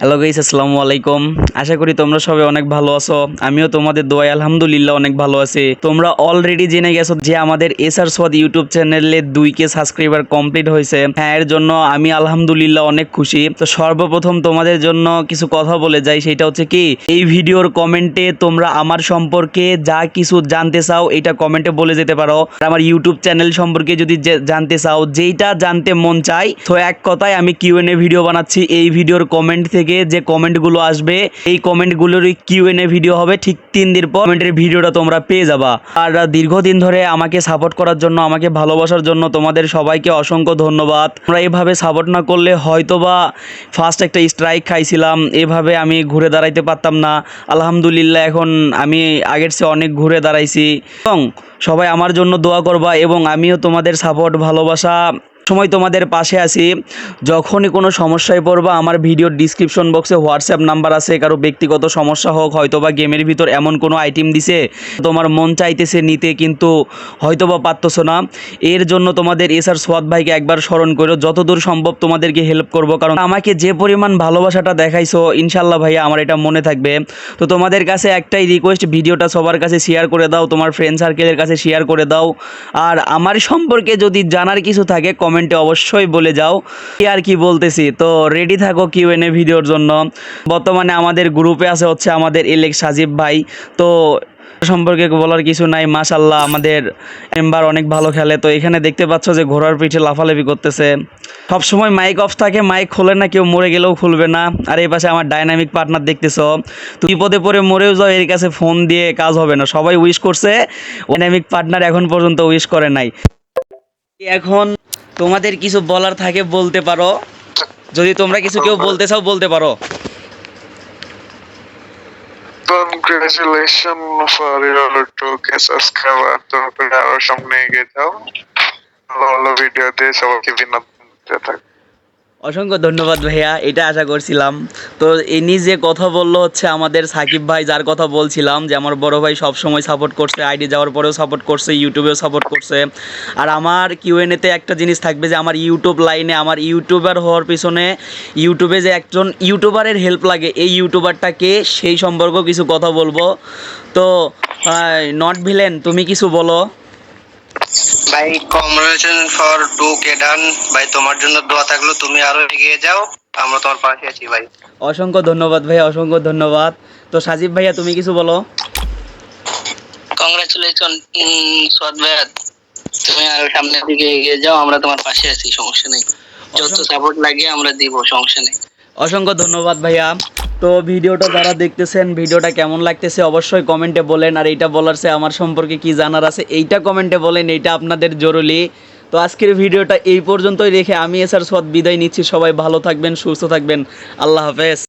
Hello guys আসসালামু আলাইকুম। আশা করি তোমরা সবাই অনেক ভালো আছো। আমিও তোমাদের দোয়ায় আলহামদুলিল্লাহ অনেক ভালো আছি। তোমরা অলরেডি জেনে গেছো যে আমাদের এসআর সোয়াদ ইউটিউব চ্যানেলে দুই কে সাবস্ক্রাইবার কমপ্লিট হয়েছে। হ্যাঁ এর জন্য আমি আলহামদুলিল্লাহ অনেক খুশি। তো সর্বপ্রথম তোমাদের জন্য কিছু কথা বলে যাই, সেটা হচ্ছে কি, এই ভিডিওর কমেন্টে তোমরা আমার সম্পর্কে যা কিছু জানতে চাও, এটা কমেন্টে বলে যেতে পারো। আমার ইউটিউব চ্যানেল সম্পর্কে যদি জানতে চাও, যেইটা জানতে মন চাই তো এক কথায় আমি কিউএনএ ভিডিও বানাচ্ছি। এই ভিডিওর কমেন্ট থেকে যে কমেন্টগুলো আসবে, এই কমেন্টগুলোরই কিউএনএ ভিডিও হবে ঠিক তিন দিন পর। কমেন্টের ভিডিওটা তোমরা পেয়ে যাবা। আর দীর্ঘদিন ধরে আমাকে সাপোর্ট করার জন্য, আমাকে ভালোবাসার জন্য তোমাদের সবাইকে অসংখ্য ধন্যবাদ। তোমরা এভাবে সাপোর্ট না করলে হয়তোবা ফার্স্ট একটা স্ট্রাইক খাইছিলাম, এভাবে আমি ঘুরে দাঁড়াইতে পারতাম না। আলহামদুলিল্লাহ, এখন আমি আগের চেয়ে অনেক ঘুরে দাঁড়াইছি। এবং সবাই আমার জন্য দোয়া করবা এবং আমিও তোমাদের সাপোর্ট ভালোবাসা সময় তোমাদের পাশে আছি। যখনই কোনো সমস্যায় পড়বা, আমার ভিডিওর ডিসক্রিপশন বক্সে হোয়াটসঅ্যাপ নাম্বার আছে, কারও ব্যক্তিগত সমস্যা হোক, হয়তোবা গেমের ভিতর এমন কোনো আইটেম দিছে, তোমার মন চাইতেছে নিতে, কিন্তু হয়তোবা পারতেছো না। এর জন্য তোমাদের এসআর সোয়াদ ভাইকে একবার স্মরণ করো যতদূর সম্ভব তোমাদেরকে হেল্প করব, কারণ আমাকে যে পরিমাণ ভালোবাসাটা দেখাইছো ইনশাল্লাহ ভাইয়া, আমার এটা মনে থাকবে। তো তোমাদের কাছে একটাই রিকোয়েস্ট ভিডিওটা সবার কাছে শেয়ার করে দাও, তোমার ফ্রেন্ড সার্কেলের কাছে শেয়ার করে দাও। আর আমার সম্পর্কে যদি জানার কিছু থাকে কমেন্টে অবশ্যই বলে যাও। কি আর কি বলতেছি? তো রেডি থাকো কিউ এন এ ভিডিওর জন্য। বর্তমানে আমাদের গ্রুপে আছে হচ্ছে আমাদের ইলেক সাজিব ভাই। তো সম্পর্কে বলার কিছু নাই। মাশাল্লাহ আমাদের মেম্বার অনেক ভালো খেলে। তো এখানে দেখতে পাচ্ছ যে ঘোড়ার পিঠে লাফালাফি করতেছে। সবসময় মাইক অফ থাকে মাইক খোলে না, কেউ মরে গেলেও খুলবে না। আর এই পাশে আমার ডাইনামিক পার্টনার দেখতেছ। তো পদে পরে মরেও যাও, এর কাছে ফোন দিয়ে কাজ হবে না। সবাই উইশ করছে ডাইনামিক পার্টনার এখন পর্যন্ত উইশ করে নাই। এখন তোমাদের কিছু বলার থাকে, বলতে পারো। যদি তোমরা কিছু কেউ বলতে চাও, বলতে পারো। Congratulation for your two 2k subscriber আরও সামনে এগিয়ে যাও। ভালো ভালো ভিডিও দিয়ে সবাইকে বিনোদন দিতে অসংখ্য ধন্যবাদ ভাইয়া, এটা আশা করছিলাম। তো ইনি যে কথা বলল হচ্ছে আমাদের সাকিব ভাই, যার কথা বলছিলাম যে আমার বড় ভাই সবসময় সাপোর্ট করছে আইডি যাওয়ার পরেও সাপোর্ট করছে ইউটিউবেও সাপোর্ট করছে। আর আমার কিউএনএতে একটা জিনিস থাকবে যে আমার ইউটিউব লাইনে আমার ইউটিউবার হওয়ার পিছনে ইউটিউবে যে একজন ইউটিউবারের হেল্প লাগে, এই ইউটিউবারটাকে সেই সম্পর্কেও কিছু কথা বলব। তো নট ভিলেন তুমি কিছু বলো। ভাই congratulation for two K done ভাই তোমার জন্য দোয়া থাকল তুমি আরও এগিয়ে যাও আমরা তোমার পাশে আছি ভাই। অসংখ্য ধন্যবাদ ভাইয়া অসংখ্য ধন্যবাদ। তো সাজিব ভাইয়া তুমি কিছু বলো? কংগ্রেচুলেশন সৎ ভাইয়া। তুমি আরও সামনের দিকে এগিয়ে যাও আমরা তোমার পাশে আছি সমস্যা নেই। যত সাপোর্ট লাগে আমরা দিব সমস্যা নেই। অসংখ্য ধন্যবাদ ভাইয়া। তো ভিডিওটা যারা দেখতেছেন, ভিডিওটা কেমন লাগতেছে অবশ্যই কমেন্টে বলেন। আর এইটা বলার সে আমার সম্পর্কে কি জানার আছে, এইটা কমেন্টে বলেন, এইটা আপনাদের জরুরি। তো আজকের ভিডিওটা এই পর্যন্তই রেখে আমি এসার সৎ বিদায় নিচ্ছি। সবাই ভালো থাকবেন, সুস্থ থাকবেন। আল্লাহ হাফেজ।